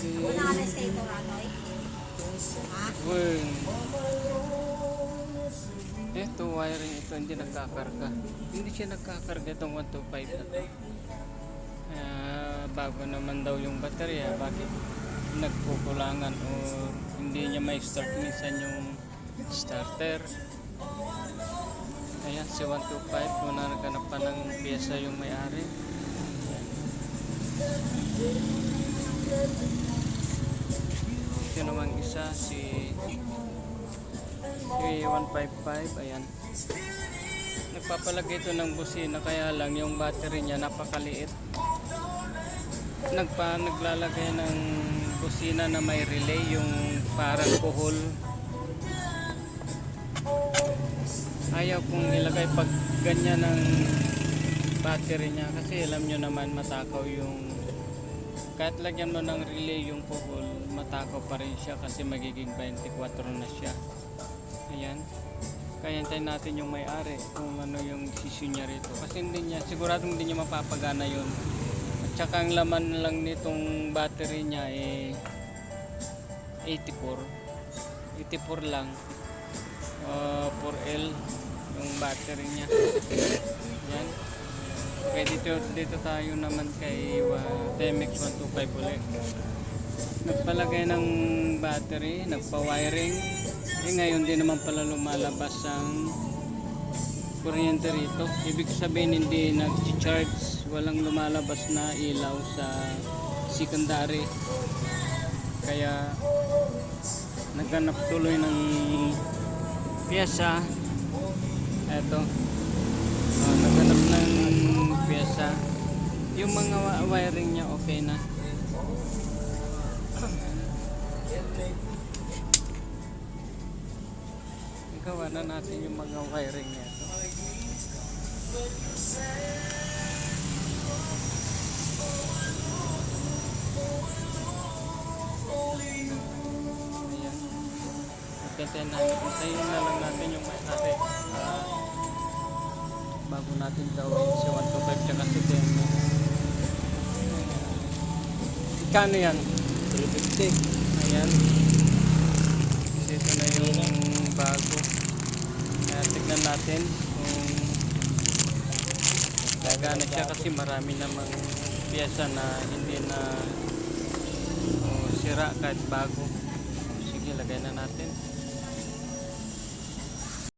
Wala ka na stay to? Ha? Uy. Ito, wiring ito, hindi nagkakarga. Hindi siya nagkakarga itong 125 na to. Kaya bago naman daw yung baterya, bakit nagkukulangan o hindi niya may start minsan yung starter. Ayan, si 125, kung naghanap pa ng pyesa yung may-ari. Ito naman isa, si A155, ayan. Nagpapalagay ito ng busina kaya lang yung battery niya napakaliit. Nagpa naglalagay ng busina na may relay yung parang kuhol. Ayaw kong ilagay pag ganyan ng battery niya kasi alam nyo naman matakaw yung kahit lagyan mo ng relay yung kuhol matakaw pa rin siya kasi magiging 24 na siya. Ayan. Kaya hintayin natin yung may-ari kung ano yung desisyon niya rito. Kasi hindi niya, siguradong hindi niya mapapagana yun. At saka ang laman lang nitong battery niya eh 84. 84 lang. Uh, 4L yung battery niya. Yan. Okay, dito, dito tayo naman kay uh, TMX 125 ulit. Nagpalagay ng battery, nagpa-wiring. Eh ngayon di naman pala lumalabas ang kuryente rito. Ibig sabihin hindi nag-charge, walang lumalabas na ilaw sa secondary. Kaya naghanap tuloy ng pyesa. Eto. Oh, naghanap ng pyesa. Yung mga wiring niya okay na. Gawa na natin yung mga wiring niya. Ayan. Hintayin na, hintayin na lang natin yung may ari. Ah, bago natin gawin si 125 tsaka si 10. Kano yan? 350. Ayan. Dito na yung bago. Kaya tignan natin kung gagana siya kasi marami namang piyesa na hindi na oh, sira kahit bago. Sige, lagay na natin.